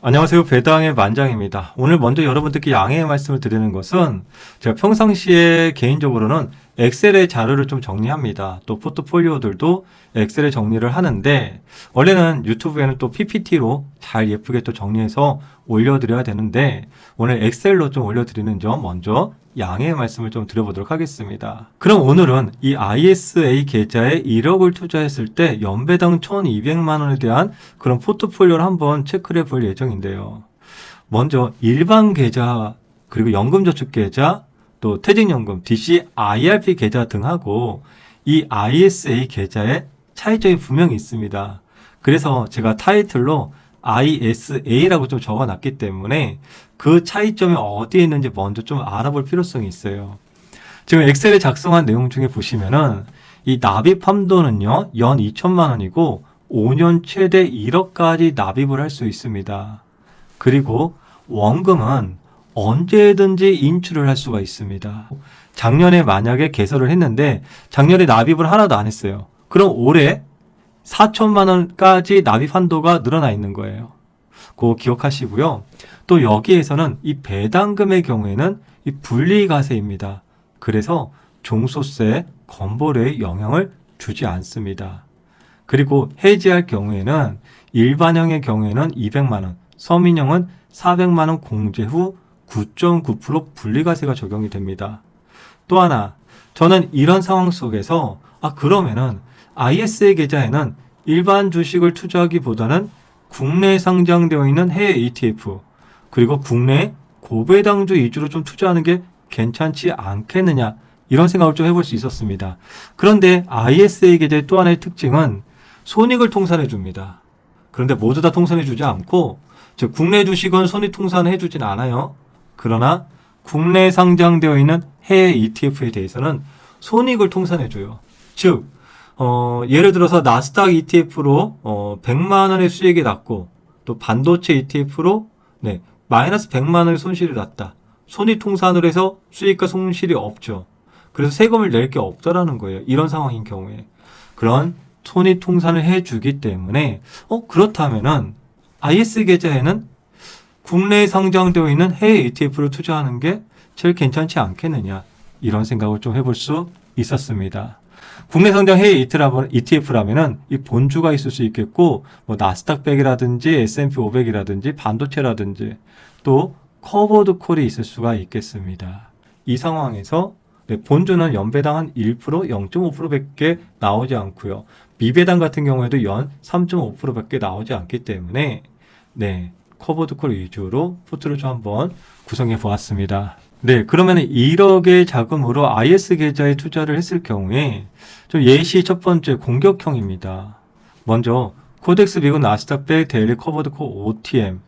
안녕하세요. 배당의 만장입니다. 오늘 먼저 여러분들께 양해의 말씀을 드리는 것은 제가 평상시에 개인적으로는 엑셀의 자료를 좀 정리합니다. 또 포트폴리오들도 엑셀에 정리를 하는데 원래는 유튜브에는 또 PPT로 잘 예쁘게 또 정리해서 올려드려야 되는데 오늘 엑셀로 좀 올려드리는 점 먼저 양해의 말씀을 좀 드려보도록 하겠습니다. 그럼 오늘은 이 ISA 계좌에 1억을 투자했을 때 연배당 1200만 원에 대한 그런 포트폴리오를 한번 체크를 해볼 예정인데요. 먼저 일반 계좌 그리고 연금저축 계좌 또 퇴직연금 DC IRP 계좌 등하고 이 ISA 계좌에 차이점이 분명히 있습니다. 그래서 제가 타이틀로 ISA라고 좀 적어놨기 때문에 그 차이점이 어디에 있는지 먼저 좀 알아볼 필요성이 있어요. 지금 엑셀에 작성한 내용 중에 보시면은 이 납입 함도는요, 연 2천만 원이고 5년 최대 1억까지 납입을 할 수 있습니다. 그리고 원금은 언제든지 인출을 할 수가 있습니다. 작년에 만약에 개설을 했는데 작년에 납입을 하나도 안 했어요. 그럼 올해 4천만 원까지 납입 한도가 늘어나 있는 거예요. 그거 기억하시고요. 또 여기에서는 이 배당금의 경우에는 이 분리과세입니다. 그래서 종소세, 건보료에 영향을 주지 않습니다. 그리고 해지할 경우에는 일반형의 경우에는 200만 원, 서민형은 400만 원 공제 후 9.9% 분리과세가 적용이 됩니다. 또 하나, 저는 이런 상황 속에서 아 그러면은 ISA 계좌에는 일반 주식을 투자하기보다는 국내에 상장되어 있는 해외 ETF 그리고 국내 고배당주 위주로 좀 투자하는 게 괜찮지 않겠느냐 이런 생각을 좀 해볼 수 있었습니다. 그런데 ISA 계좌의 또 하나의 특징은 손익을 통산해 줍니다. 그런데 모두 다 통산해 주지 않고 즉 국내 주식은 손익 통산해 주진 않아요. 그러나 국내에 상장되어 있는 해외 ETF에 대해서는 손익을 통산해 줘요. 즉 어, 예를 들어서 나스닥 ETF로 어, 100만 원의 수익이 났고 또 반도체 ETF로 네, 마이너스 100만 원의 손실이 났다. 손익 통산을 해서 수익과 손실이 없죠. 그래서 세금을 낼 게 없다라는 거예요. 이런 상황인 경우에. 그런 손익 통산을 해주기 때문에 어 그렇다면은 IS 계좌에는 국내에 상장되어 있는 해외 ETF를 투자하는 게 제일 괜찮지 않겠느냐 이런 생각을 좀 해볼 수 있었습니다. 국내 상장 해외 ETF라면은 이 본주가 있을 수 있겠고 뭐 나스닥 100이라든지 S&P 500이라든지 반도체라든지 또 커버드 콜이 있을 수가 있겠습니다. 이 상황에서 네, 본주는 연배당 한 1%, 0.5%밖에 나오지 않고요. 미배당 같은 경우에도 연 3.5%밖에 나오지 않기 때문에 네 커버드 콜 위주로 포트를 좀 한번 구성해 보았습니다. 네, 그러면 1억의 자금으로 IS 계좌에 투자를 했을 경우에 좀 예시 첫 번째 공격형입니다. 먼저 코덱스 미국 나스닥 100 데일리 커버드 콜 OTM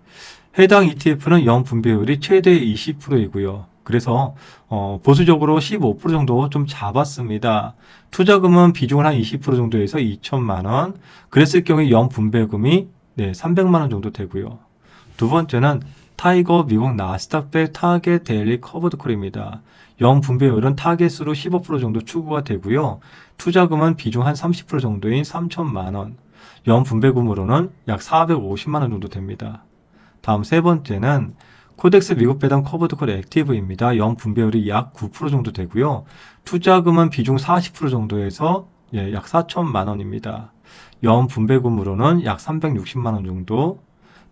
해당 ETF는 연 분배율이 최대 20%이고요. 그래서 어, 보수적으로 15% 정도 좀 잡았습니다. 투자금은 비중을 한 20% 정도에서 2천만 원. 그랬을 경우에 연 분배금이 네, 300만 원 정도 되고요. 두 번째는 타이거 미국 나스닥 100 타겟 데일리 커버드 콜입니다. 연 분배율은 타겟으로 15% 정도 추구가 되고요. 투자금은 비중 한 30% 정도인 3천만 원. 연 분배금으로는 약 450만 원 정도 됩니다. 다음 세 번째는 코덱스 미국 배당 커버드 콜 액티브입니다. 연 분배율이 약 9% 정도 되고요. 투자금은 비중 40% 정도에서 예, 약 4천만 원입니다. 연 분배금으로는 약 360만 원 정도.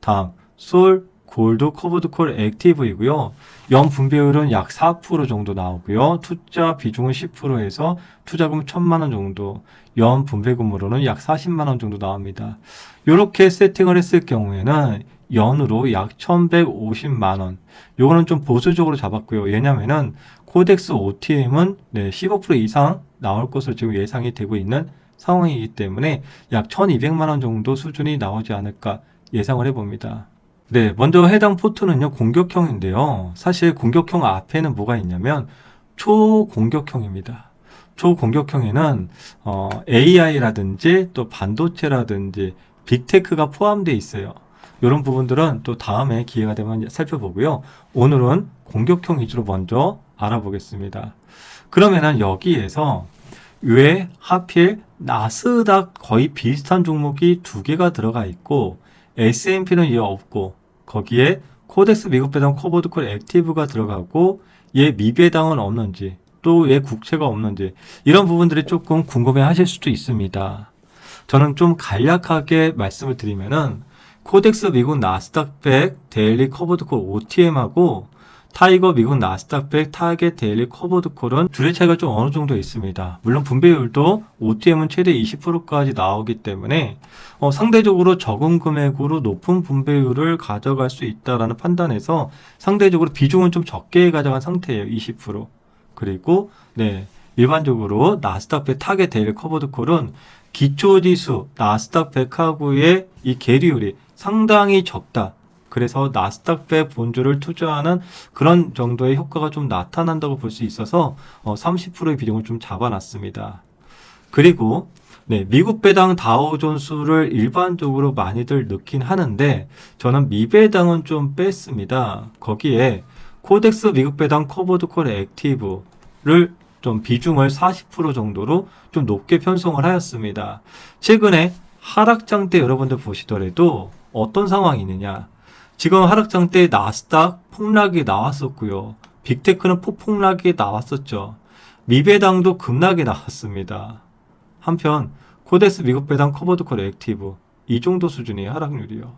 다음 솔 골드 커버드 콜 액티브이고요. 연 분배율은 약 4% 정도 나오고요. 투자 비중은 10%에서 투자금 1천만 원 정도, 연 분배금으로는 약 40만 원 정도 나옵니다. 이렇게 세팅을 했을 경우에는 연으로 약 1,150만 원. 요거는 좀 보수적으로 잡았고요. 왜냐면은 코덱스 OTM은 네, 15% 이상 나올 것으로 지금 예상이 되고 있는 상황이기 때문에 약 1,200만 원 정도 수준이 나오지 않을까 예상을 해봅니다. 네, 먼저 해당 포트는요, 공격형인데요. 사실 공격형 앞에는 뭐가 있냐면, 초공격형입니다. 초공격형에는, 어, AI라든지 또 반도체라든지 빅테크가 포함되어 있어요. 이런 부분들은 또 다음에 기회가 되면 살펴보고요. 오늘은 공격형 위주로 먼저 알아보겠습니다. 그러면은 여기에서 왜 하필 나스닥 거의 비슷한 종목이 두 개가 들어가 있고 S&P는 얘 없고 거기에 코덱스 미국 배당 코보드콜 액티브가 들어가고 얘 미배당은 없는지 또 얘 국채가 없는지 이런 부분들이 조금 궁금해 하실 수도 있습니다. 저는 좀 간략하게 말씀을 드리면은 코덱스 미국 나스닥 100 데일리 커버드콜 OTM하고 타이거 미국 나스닥 100 타겟 데일리 커버드 콜은 둘의 차이가 좀 어느 정도 있습니다. 물론 분배율도 OTM은 최대 20%까지 나오기 때문에 어, 상대적으로 적은 금액으로 높은 분배율을 가져갈 수 있다라는 판단에서 상대적으로 비중은 좀 적게 가져간 상태예요. 20%. 그리고 네 일반적으로 나스닥 100 타겟 데일리 커버드 콜은 기초지수 나스닥 100하고의 이 계리율이 상당히 적다. 그래서 나스닥 100 본주를 투자하는 그런 정도의 효과가 좀 나타난다고 볼 수 있어서 어, 30%의 비중을 좀 잡아놨습니다. 그리고 네, 미국 배당 다우존수를 일반적으로 많이들 넣긴 하는데 저는 미배당은 좀 뺐습니다. 거기에 코덱스 미국 배당 커버드콜 액티브를 좀 비중을 40% 정도로 좀 높게 편성을 하였습니다. 최근에 하락장 때 여러분들 보시더라도 어떤 상황이 있느냐. 지금 하락장 때 나스닥 폭락이 나왔었고요. 빅테크는 폭폭락이 나왔었죠. 미배당도 급락이 나왔습니다. 한편 코덱스 미국 배당 커버드콜 액티브 이 정도 수준의 하락률이요.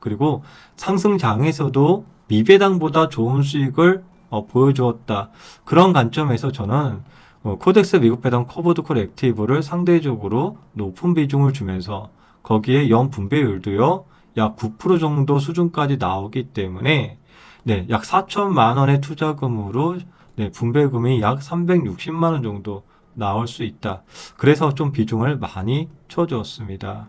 그리고 상승장에서도 미배당보다 좋은 수익을 어, 보여주었다. 그런 관점에서 저는 어, 코덱스 미국 배당 커버드콜 액티브를 상대적으로 높은 비중을 주면서 거기에 연 분배율도요. 약 9% 정도 수준까지 나오기 때문에 네, 약 4천만 원의 투자금으로 네, 분배금이 약 360만 원 정도 나올 수 있다. 그래서 좀 비중을 많이 쳐주었습니다.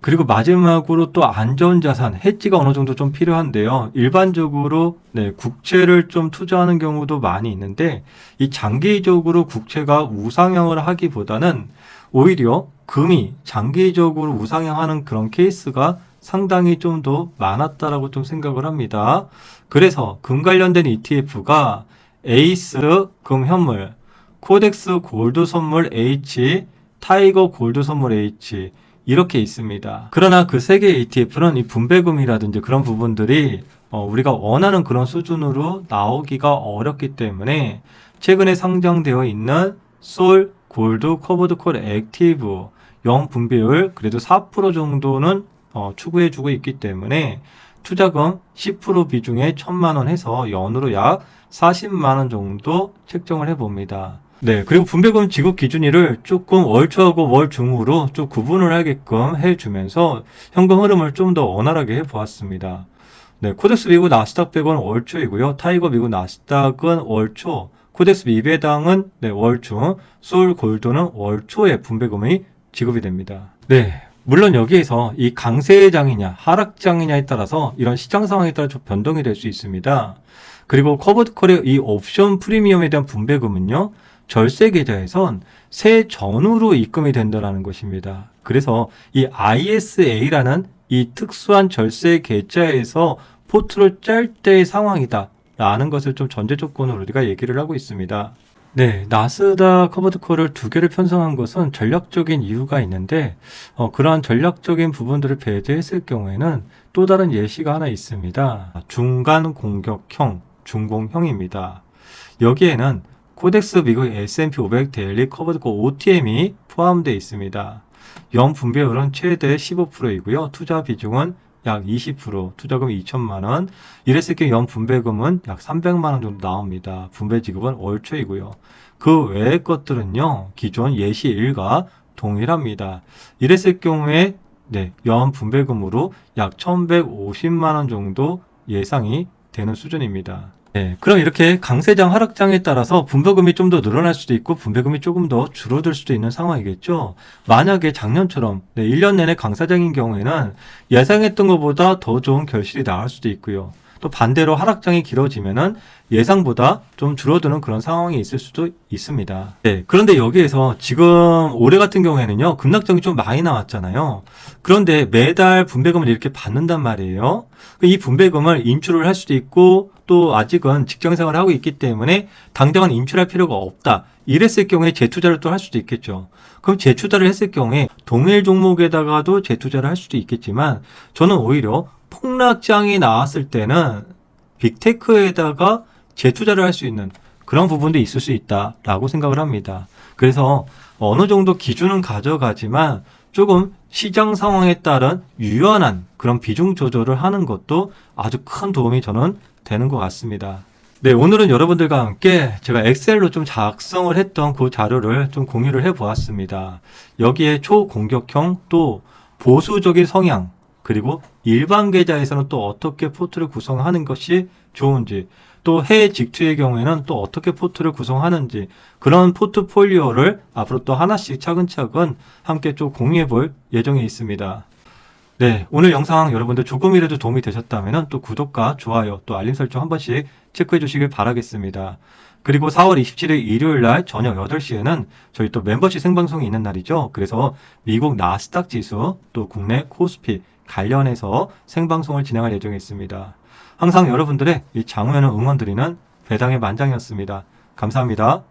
그리고 마지막으로 또 안전자산, 해지가 어느 정도 좀 필요한데요. 일반적으로 네, 국채를 좀 투자하는 경우도 많이 있는데 이 장기적으로 국채가 우상향을 하기보다는 오히려 금이 장기적으로 우상향하는 그런 케이스가 상당히 좀 더 많았다라고 좀 생각을 합니다. 그래서 금 관련된 ETF가 에이스 금 현물, 코덱스 골드 선물 H, 타이거 골드 선물 H 이렇게 있습니다. 그러나 그 세 개의 ETF는 이 분배금이라든지 그런 부분들이 어, 우리가 원하는 그런 수준으로 나오기가 어렵기 때문에 최근에 상장되어 있는 솔 골드 커버드 콜 액티브 영 분배율 그래도 4% 정도는 어, 추구해주고 있기 때문에 투자금 10% 비중에 1천만 원 해서 연으로 약 40만 원 정도 책정을 해봅니다. 네, 그리고 분배금 지급 기준일을 조금 월초하고 월중으로 좀 구분을 하게끔 해주면서 현금 흐름을 좀 더 원활하게 해보았습니다. 네, 코덱스 미국 나스닥 100은 월초이고요. 타이거 미국 나스닥은 월초, 코덱스 미배당은 네, 월중, 솔 골드는 월초에 분배금이 지급이 됩니다. 네, 물론 여기에서 이 강세장이냐 하락장이냐에 따라서 이런 시장 상황에 따라 좀 변동이 될 수 있습니다. 그리고 커버드 콜의 이 옵션 프리미엄에 대한 분배금은요. 절세 계좌에선 세 전후로 입금이 된다는 것입니다. 그래서 이 ISA라는 이 특수한 절세 계좌에서 포트를 짤 때의 상황이다. 라는 것을 좀 전제 조건으로 우리가 얘기를 하고 있습니다. 네, 나스닥 커버드콜을 두 개를 편성한 것은 전략적인 이유가 있는데 어, 그러한 전략적인 부분들을 배제했을 경우에는 또 다른 예시가 하나 있습니다. 중간 공격형, 중공형입니다. 여기에는 코덱스 미국 S&P 500 데일리 커버드콜 OTM이 포함되어 있습니다. 연 분배율은 최대 15%이고요. 투자 비중은 약 20%, 투자금 2천만 원. 이랬을 경우 연 분배금은 약 300만 원 정도 나옵니다. 분배 지급은 월 초이고요. 그 외의 것들은요. 기존 예시 일과 동일합니다. 이랬을 경우에 네, 연 분배금으로 약 1,150만 원 정도 예상이 되는 수준입니다. 네, 그럼 이렇게 강세장 하락장에 따라서 분배금이 좀 더 늘어날 수도 있고 분배금이 조금 더 줄어들 수도 있는 상황이겠죠. 만약에 작년처럼 네, 1년 내내 강사장인 경우에는 예상했던 것보다 더 좋은 결실이 나올 수도 있고요. 또 반대로 하락장이 길어지면은 예상보다 좀 줄어드는 그런 상황이 있을 수도 있습니다. 네. 그런데 여기에서 지금 올해 같은 경우에는요, 급락장이 좀 많이 나왔잖아요. 그런데 매달 분배금을 이렇게 받는단 말이에요. 이 분배금을 인출을 할 수도 있고, 또 아직은 직장 생활을 하고 있기 때문에 당장은 인출할 필요가 없다. 이랬을 경우에 재투자를 또 할 수도 있겠죠. 그럼 재투자를 했을 경우에 동일 종목에다가도 재투자를 할 수도 있겠지만 저는 오히려 폭락장이 나왔을 때는 빅테크에다가 재투자를 할 수 있는 그런 부분도 있을 수 있다라고 생각을 합니다. 그래서 어느 정도 기준은 가져가지만 조금 시장 상황에 따른 유연한 그런 비중 조절을 하는 것도 아주 큰 도움이 저는 되는 것 같습니다. 네, 오늘은 여러분들과 함께 제가 엑셀로 좀 작성을 했던 그 자료를 좀 공유를 해 보았습니다. 여기에 초공격형 또 보수적인 성향 그리고 일반 계좌에서는 또 어떻게 포트를 구성하는 것이 좋은지 또 해외 직투의 경우에는 또 어떻게 포트를 구성하는지 그런 포트폴리오를 앞으로 또 하나씩 차근차근 함께 좀 공유해 볼 예정에 있습니다. 네, 오늘 영상 여러분들 조금이라도 도움이 되셨다면 또 구독과 좋아요 또 알림 설정 한 번씩 체크해 주시길 바라겠습니다. 그리고 4월 27일 일요일 날 저녁 8시에는 저희 또 멤버십 생방송이 있는 날이죠. 그래서 미국 나스닥 지수 또 국내 코스피 관련해서 생방송을 진행할 예정에 있습니다. 항상 여러분들의 이 장후에는 응원드리는 배당의 만장이었습니다. 감사합니다.